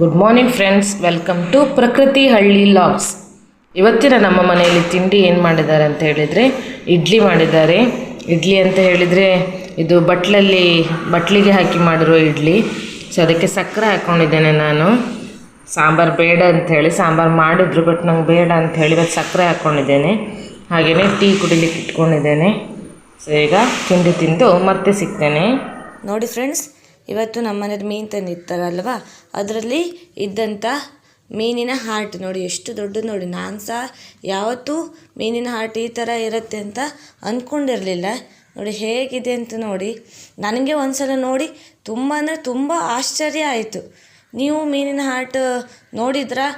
Good morning friends welcome to Prakruthi Halli vlogs ಇವತ್ತಿನ ನಮ್ಮ ಮನೆಯಲ್ಲಿ ತಿಂಡಿ ಏನು ಮಾಡಿದ್ದಾರೆ ಅಂತ ಹೇಳಿದರೆ, ಇಡ್ಲಿ ಮಾಡಿದ್ದಾರೆ. ಇಡ್ಲಿ ಅಂತ ಹೇಳಿದರೆ, ಇದು ಬಟ್ಲಲ್ಲಿ, ಬಟ್ಲಿಗೆ ಹಾಕಿ ಮಾಡಿರೋ ಇಡ್ಲಿ. ಸೊ ಅದಕ್ಕೆ ಸಕ್ಕರೆ ಹಾಕ್ಕೊಂಡಿದ್ದೇನೆ ನಾನು. ಸಾಂಬಾರು ಬೇಡ ಅಂಥೇಳಿ ಸಾಂಬಾರು ಮಾಡಿದ್ರು ಬಟ್ ನಂಗೆ ಬೇಡ ಅಂತ ಹೇಳಿ ಇವತ್ತು ಸಕ್ಕರೆ ಹಾಕ್ಕೊಂಡಿದ್ದೇನೆ ಹಾಗೆಯೇ ಟೀ ಕುಡಿಲಿಕ್ಕೆ ಇಟ್ಕೊಂಡಿದ್ದೇನೆ. ಸೊ ಈಗ ತಿಂಡಿ ತಿಂದು ಮತ್ತೆ ಸಿಗ್ತೇನೆ. ನೋಡಿ ಫ್ರೆಂಡ್ಸ್ ಇವತ್ತು ನಮ್ಮ ಮನೇಲಿ ಮೀನು ತಂದಿರ್ತಾರಲ್ವಾ ಅದರಲ್ಲಿ ಇದ್ದಂಥ ಮೀನಿನ ಹಾರ್ಟ್ ನೋಡಿ, ಎಷ್ಟು ದೊಡ್ಡದು ನೋಡಿ. ನಾನು ಸಹ ಯಾವತ್ತೂ ಮೀನಿನ ಹಾರ್ಟ್ ಈ ಥರ ಇರುತ್ತೆ ಅಂತ ಅಂದ್ಕೊಂಡಿರಲಿಲ್ಲ ನೋಡಿ, ಹೇಗಿದೆ ಅಂತ ನೋಡಿ. ನನಗೆ ಒಂದ್ಸಲ ನೋಡಿ, ತುಂಬ ಅಂದರೆ ತುಂಬ ಆಶ್ಚರ್ಯ ಆಯಿತು. ನೀವು ಮೀನಿನ ಹಾರ್ಟ್ ನೋಡಿದ್ರಾ?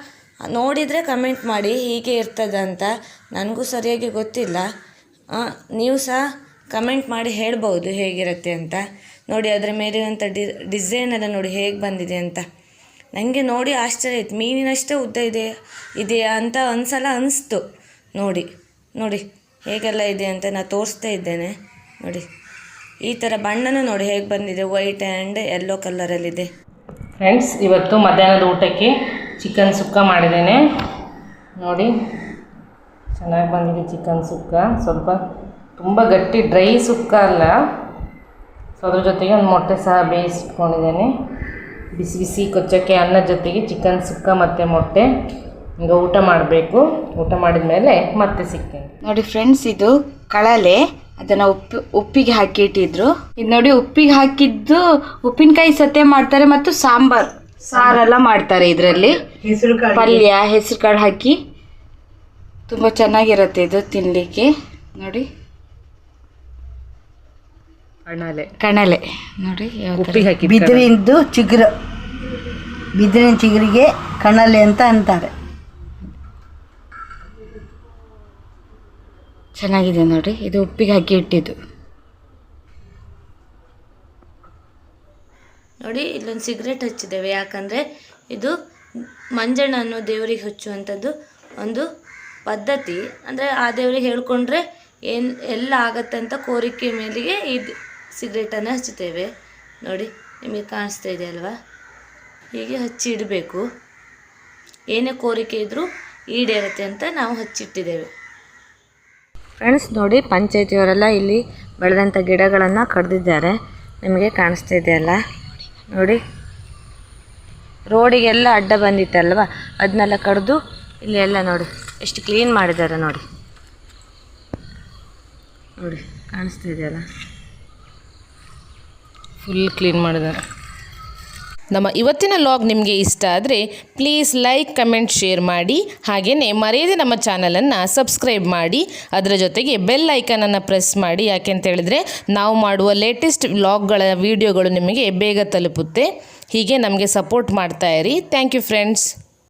ನೋಡಿದರೆ ಕಮೆಂಟ್ ಮಾಡಿ, ಹೀಗೆ ಇರ್ತದೆ ಅಂತ. ನನಗೂ ಸರಿಯಾಗಿ ಗೊತ್ತಿಲ್ಲ. ನೀವು ಸಹ ಕಮೆಂಟ್ ಮಾಡಿ ಹೇಳ್ಬೋದು ಹೇಗಿರುತ್ತೆ ಅಂತ. ನೋಡಿ, ಅದರ ಮೇಲಿರುವಂಥ ಡಿ ಡಿಸೈನ್ ಎಲ್ಲ ನೋಡಿ ಹೇಗೆ ಬಂದಿದೆ ಅಂತ. ನನಗೆ ನೋಡಿ ಆಶ್ಚರ್ಯ ಆಯ್ತು. ಮೀನಿನಷ್ಟೇ ಉದ್ದ ಇದೆ, ಇದೆಯಾ ಅಂತ ಒಂದ್ಸಲ ಅನಿಸ್ತು. ನೋಡಿ ನೋಡಿ, ಹೇಗೆಲ್ಲ ಇದೆ ಅಂತ ನಾನು ತೋರಿಸ್ತಾ ಇದ್ದೇನೆ. ನೋಡಿ, ಈ ಥರ ಬಣ್ಣನೂ ನೋಡಿ ಹೇಗೆ ಬಂದಿದೆ. ವೈಟ್ ಆ್ಯಂಡ್ ಯೆಲ್ಲೋ ಕಲರಲ್ಲಿದೆ ಫ್ರೆಂಡ್ಸ್ ಇವತ್ತು ಮಧ್ಯಾಹ್ನದ ಊಟಕ್ಕೆ ಚಿಕನ್ ಸುಕ್ಕ ಮಾಡಿದ್ದೇನೆ. ನೋಡಿ, ಚೆನ್ನಾಗಿ ಬಂದಿದೆ ಚಿಕನ್ ಸುಕ್ಕ. ಸ್ವಲ್ಪ ತುಂಬ ಗಟ್ಟಿ ಡ್ರೈ ಸುಕ್ಕ ಅಲ್ಲ. ಸೊ ಅದ್ರ ಜೊತೆಗೆ ಒಂದು ಮೊಟ್ಟೆ ಸಹ ಬೇಯಿಸಿಟ್ಕೊಂಡಿದ್ದೇನೆ ಬಿಸಿ ಬಿಸಿ ಕೊಚ್ಚಕ್ಕೆ ಅನ್ನ ಜೊತೆಗೆ ಚಿಕನ್ ಸುಕ್ಕ ಮತ್ತು ಮೊಟ್ಟೆ. ಈಗ ಊಟ ಮಾಡಬೇಕು. ಊಟ ಮಾಡಿದ ಮೇಲೆ ಮತ್ತೆ ಸಿಗ್ತೇನೆ. ನೋಡಿ ಫ್ರೆಂಡ್ಸ್ ಇದು ಕಳಲೆ. ಅದನ್ನ ಉಪ್ಪು ಉಪ್ಪಿಗೆ ಹಾಕಿ ಇಟ್ಟಿದ್ರು ಇದು ನೋಡಿ ಉಪ್ಪಿಗೆ ಹಾಕಿದ್ದು ಉಪ್ಪಿನಕಾಯಿ ಸತೆ ಮಾಡ್ತಾರೆ ಮತ್ತು ಸಾಂಬಾರ್. ಸಾರೆಲ್ಲ ಮಾಡ್ತಾರೆ ಇದರಲ್ಲಿ. ಪಲ್ಯ ಹೆಸರು ಕಾಳು ಹಾಕಿ. ತುಂಬ ಚೆನ್ನಾಗಿರುತ್ತೆ ಇದು ತಿನ್ನಲಿಕ್ಕೆ ನೋಡಿ. ಕಣ್ಣಾಲೆ ಕಣಲೆ. ನೋಡಿ ಯಾವ ಉಪ್ಪಿಗೆ ಹಾಕಿ ಬಿದಿರಿಂದು ಚಿಗುರು. ಬಿದಿರಿನ ಚಿಗುರಿಗೆ ಕಣಲೆ ಅಂತ ಅಂತಾರೆ. ಚೆನ್ನಾಗಿದೆ ನೋಡಿ ಇದು ಉಪ್ಪಿಗೆ ಹಾಕಿ ಇಟ್ಟಿದ್ದು. ನೋಡಿ ಇಲ್ಲೊಂದು ಸಿಗರೇಟ್ ಹಚ್ಚಿದ್ದೇವೆ. ಯಾಕಂದರೆ ಇದು ಮಂಜಣ್ಣ ಅನ್ನೋ ದೇವರಿಗೆ ಹಚ್ಚುವಂಥದ್ದು ಒಂದು ಪದ್ಧತಿ. ಅಂದರೆ ಆ ದೇವರಿಗೆ ಹೇಳ್ಕೊಂಡ್ರೆ ಏನು ಎಲ್ಲ ಆಗತ್ತೆ ಅಂತ ಕೋರಿಕೆ ಮೇಲೆಗೆ ಇದು ಸಿಗರೇಟನ್ನು ಹಚ್ಚುತ್ತೇವೆ. ನೋಡಿ, ನಿಮಗೆ ಕಾಣಿಸ್ತಾ ಇದೆ ಅಲ್ವಾ? ಹೀಗೆ ಹಚ್ಚಿ ಇಡಬೇಕು. ಏನೇ ಕೋರಿಕೆ ಇದ್ದರೂ ಈಡೇರುತ್ತೆ ಅಂತ ನಾವು ಹಚ್ಚಿಟ್ಟಿದ್ದೇವೆ. ಫ್ರೆಂಡ್ಸ್, ನೋಡಿ, ಪಂಚಾಯತಿಯವರೆಲ್ಲ ಇಲ್ಲಿ ಬೆಳೆದಂಥ ಗಿಡಗಳನ್ನು ಕಡ್ದಿದ್ದಾರೆ. ನಿಮಗೆ ಕಾಣಿಸ್ತಾ ಇದೆಯಲ್ಲ ನೋಡಿ, ರೋಡಿಗೆಲ್ಲ ಅಡ್ಡ ಬಂದಿತ್ತಲ್ವ ಅದನ್ನೆಲ್ಲ ಕಡಿದು ಇಲ್ಲಿ ಎಲ್ಲ ನೋಡಿ, ಎಷ್ಟು ಕ್ಲೀನ್ ಮಾಡಿದ್ದಾರೆ ನೋಡಿ. ನೋಡಿ, ಕಾಣಿಸ್ತಾ ಇದೆಯಲ್ಲ ಫುಲ್ ಕ್ಲೀನ್ ಮಾಡಿದ್ದಾರೆ. ನಮ್ಮ ಇವತ್ತಿನ ಲಾಗ್ ನಿಮಗೆ ಇಷ್ಟ ಆದರೆ ಪ್ಲೀಸ್ ಲೈಕ್ ಕಮೆಂಟ್ ಶೇರ್ ಮಾಡಿ. ಹಾಗೆಯೇ ಮರೆಯದೆ ನಮ್ಮ ಚಾನಲನ್ನು ಸಬ್ಸ್ಕ್ರೈಬ್ ಮಾಡಿ. ಅದರ ಜೊತೆಗೆ ಬೆಲ್ ಐಕನನ್ನು ಪ್ರೆಸ್ ಮಾಡಿ. ಯಾಕೆ ಅಂತ ಹೇಳಿದರೆ ನಾವು ಮಾಡುವ ಲೇಟೆಸ್ಟ್ ವ್ಲಾಗ್ಗಳ ವಿಡಿಯೋಗಳು ನಿಮಗೆ ಬೇಗ ತಲುಪುತ್ತೆ. ಹೀಗೆ ನಮಗೆ ಸಪೋರ್ಟ್ ಇರಿ. Thank you friends